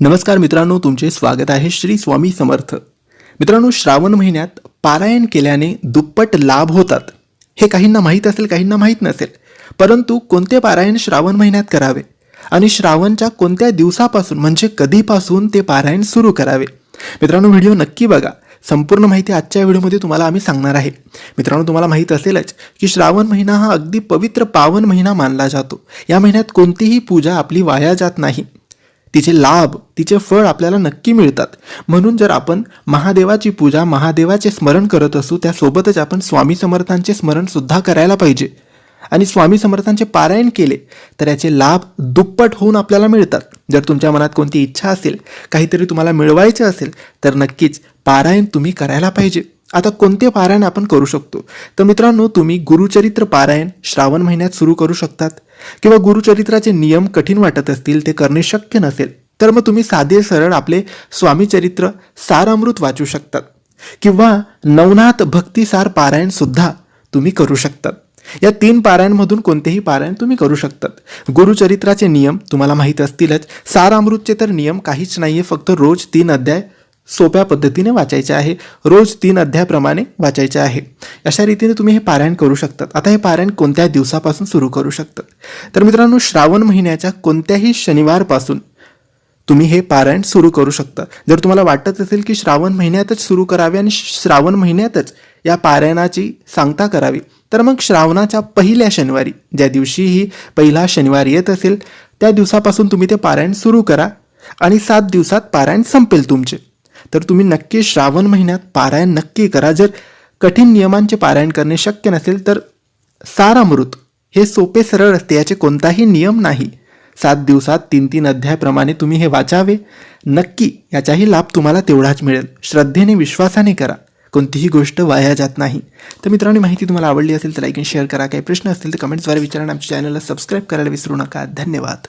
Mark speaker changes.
Speaker 1: नमस्कार मित्रांनो तुमचे स्वागत आहे श्री स्वामी समर्थ. मित्रांनो श्रावण महिन्यात पारायण केल्याने दुप्पट लाभ होतात. हे काहींना माहीत असेल काहींना माहीत नसेल परंतु कोणते पारायण श्रावण महिन्यात करावे? आणि श्रावणच्या कोणत्या दिवसापासून म्हणजे कधीपासून ते पारायण सुरू करावे? मित्रांनो व्हिडिओ नक्की बघा. संपूर्ण माहिती आजच्या व्हिडिओमध्ये तुम्हाला आम्ही सांगणार आहे. मित्रांनो तुम्हाला माहीत असेलच की श्रावण महिना हा अगदी पवित्र पावन महिना मानला जातो. या महिन्यात कोणतीही पूजा आपली वाया जात नाही. तिचे लाभ तिचे फळ आपल्याला नक्की मिळतात. म्हणून जर आपण महादेवाची पूजा महादेवाचे स्मरण करत असू त्यासोबतच आपण स्वामी समर्थांचे स्मरणसुद्धा करायला पाहिजे. आणि स्वामी समर्थांचे पारायण केले तर याचे लाभ दुप्पट होऊन आपल्याला मिळतात. जर तुमच्या मनात कोणती इच्छा असेल काहीतरी तुम्हाला मिळवायचे असेल तर नक्कीच पारायण तुम्ही करायला पाहिजे. आता कोणते पारायण आपण करू शकतो? तर मित्रांनो तुम्ही गुरुचरित्र पारायण श्रावण महिन्यात सुरू करू शकतात. किंवा गुरुचरित्राचे नियम कठीण वाटत असतील ते करणे शक्य नसेल तर मग तुम्ही साधे सरळ आपले स्वामीचरित्र सारामृत वाचू शकतात. किंवा नवनाथ भक्तिसार पारायण सुद्धा तुम्ही करू शकतात. या तीन पारायणमधून कोणतेही पारायण तुम्ही करू शकतात. गुरुचरित्राचे नियम तुम्हाला माहीत असतीलच. सारामृतचे तर नियम काहीच नाहीये फक्त रोज तीन अध्याय सोप्या पद्धतीने वाचायचे आहे. रोज तीन अध्यायाप्रमाणे वाचायचे आहे. अशा रीतीने तुम्ही हे पारायण करू शकतात. आता हे पारायण कोणत्या दिवसापासून सुरू करू शकतात? तर मित्रांनो श्रावण महिन्याच्या कोणत्याही शनिवारपासून तुम्ही हे पारायण सुरू करू शकता. जर तुम्हाला वाटत असेल की श्रावण महिन्यातच सुरू करावे आणि श्रावण महिन्यातच या पारायणाची सांगता करावी तर मग श्रावणाच्या पहिल्या शनिवारी ज्या दिवशी ही पहिला शनिवार येत असेल त्या दिवसापासून तुम्ही ते पारायण सुरू करा आणि सात दिवसात पारायण संपेल तुमचे. तर तुम्ही नक्की श्रावण महिन्यात पारायण नक्की करा. जर कठीण नियमांचे पारायण करणे शक्य नसेल तर सारामृत हे सोपे सरळ असते याचे कोणताही नियम नाही. सात दिवसात तीन तीन अध्यायाप्रमाणे तुम्ही हे वाचावे. नक्की याचाही लाभ तुम्हाला तेवढाच मिळेल. श्रद्धेने विश्वासाने करा. कोणतीही गोष्ट वाया जात नाही. तर मित्रांनो माहिती तुम्हाला आवडली असेल तर लाईक आणि शेअर करा. काही प्रश्न असतील तर कमेंट्सद्वारे विचारा आणि आमच्या चॅनलला सबस्क्राईब करायला विसरू नका. धन्यवाद.